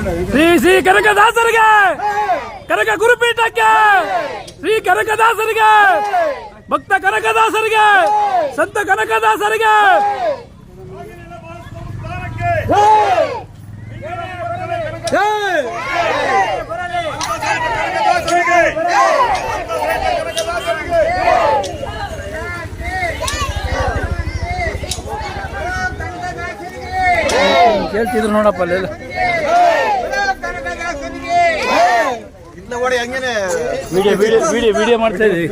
ಶ್ರೀ ಶ್ರೀ ಕನಕದಾಸರಿಗೆ! ಕನಕ ಗುರುಪೀಠಕ್ಕೆ! ಶ್ರೀ ಕನಕದಾಸರಿಗೆ! ಭಕ್ತ ಕನಕದಾಸರಿಗೆ! ಸಂತ ಕನಕದಾಸರಿಗೆ! ಕೇಳ್ತಿದ್ರು ನೋಡಪ್ಪ ಅಲ್ಲೆಲ್ಲ ವಿಡಿಯೋ ವಿಡಿಯೋ ವಿಡಿಯೋ ವಿಡಿಯೋ ಮಾಡ್ತಾ ಇದ್ದೀವಿ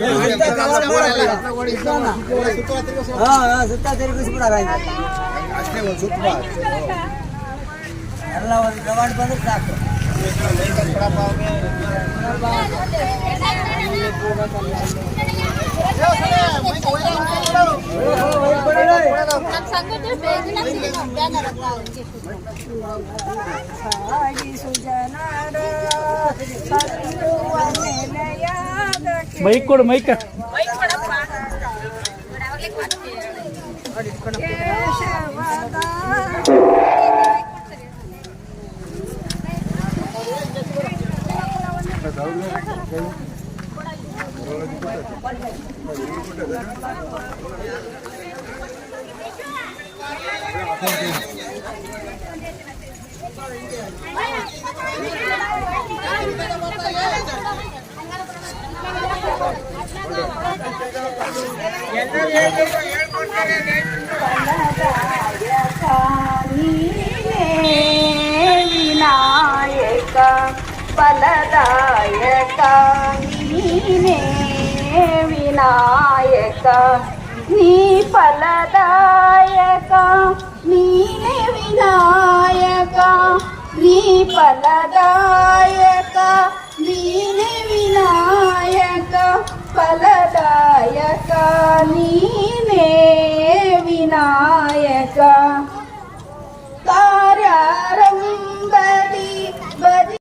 ಸುತ್ತ ತಿರುಗಿಸ್ಬಿಡಾರ ಎಲ್ಲ ಒಂದು ಪ್ರಮಾಣ ಬಂದ್ರೆ ಸಾಕು ನಮ್ಮ ಸಂಘದ ಪೇಜಿನ ಬ್ಯಾನರ್ ಅಂತ ಮೈಕ್ ಕೊಡು ಮೈಕ್ వినాయక ఫలదాయక నీనే వినాయక నీ ఫలదాయక నీనే వినాయక నీ ఫలదాయక నీనే వినాయక ఫలదాయక But